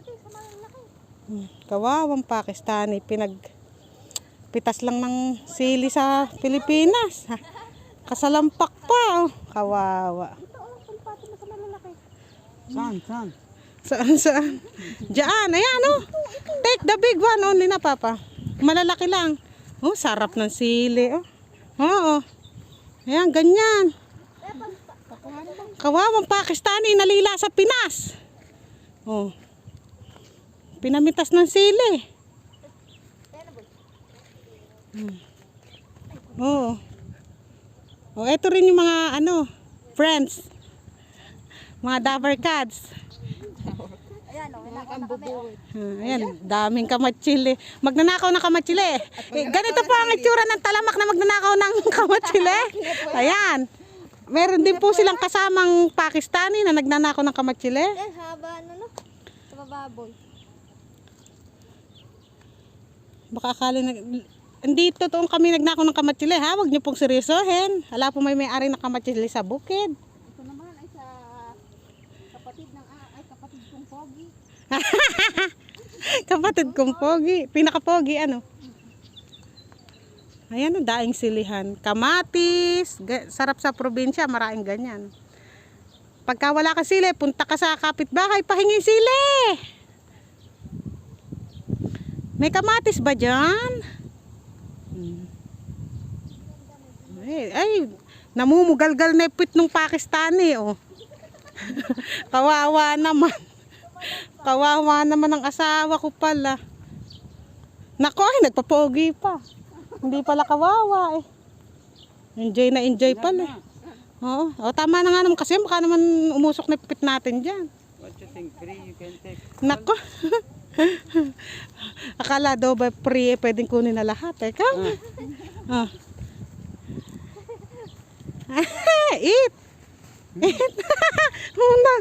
ito, sa malalaki. Hmm, Kawawang Pakistani, pinag pitas lang ng sili sa Pilipinas. Ha? Kasalampak pa, oh. Kawawa. Ito, oh, sulpati mo sa malalaki. Saan, saan? Saan, saan? Diyan, ayan, oh. Take the big one only na, Papa. Malalaki lang. Oh, sarap ng sili, oh. Oo. Ayan, ganyan. Kawawang Pakistani, nalila sa Pinas. Oh. Pinamitas ng sili. Boy. Oo. Oh, eto rin yung mga ano, friends. Mga Dabber Cats. Ayan, oh, oh. Ah, ayan, daming kamatsili. Magnanakaw ng kamatsili. Eh, ganito po ang itsura ng talamak na magnanakaw ng kamatsili. Ayan. Meron din po silang kasamang Pakistani na nagnanakaw ng kamatsili. Eh, haba, ano, no? Sa bababoy. Baka akala na... Hindi totoong kami nagnakaw ng kamatsili ha. Huwag niyo pong seryosohin. Hala po may may-ari ng kamatsili sa bukid. Ito naman ay sa kapatid ng, ah, ay kapatid kong pogi. Kapatid kong pogi. Pinaka-pogi ano. Ayan o, daing silihan. Kamatis. Sarap sa probinsya. Maraming ganyan. Pagka wala ka sili, punta ka sa kapitbahay, pahingi sili. May kamatis ba dyan? Hmm. Ay, ay, namumugalgal na yung pit ng Pakistani, oh. Kawawa naman. Kawawa naman ang asawa ko pala. Nako, ay, nagpapogi pa. Hindi pala kawawa eh. Enjoy na enjoy pala. eh. Oo. O, tama na nga naman kasi baka naman umusok na pipit natin dyan. What you think? Three you can take. Nako. Akala daw ba free eh, pwedeng kunin na lahat. Teka. Ah. Eat. Eat. Muna.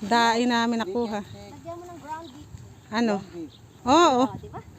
Dain namin nakuha. Lagyan mo ng ground beef. Ano? Oo. Oh, ba?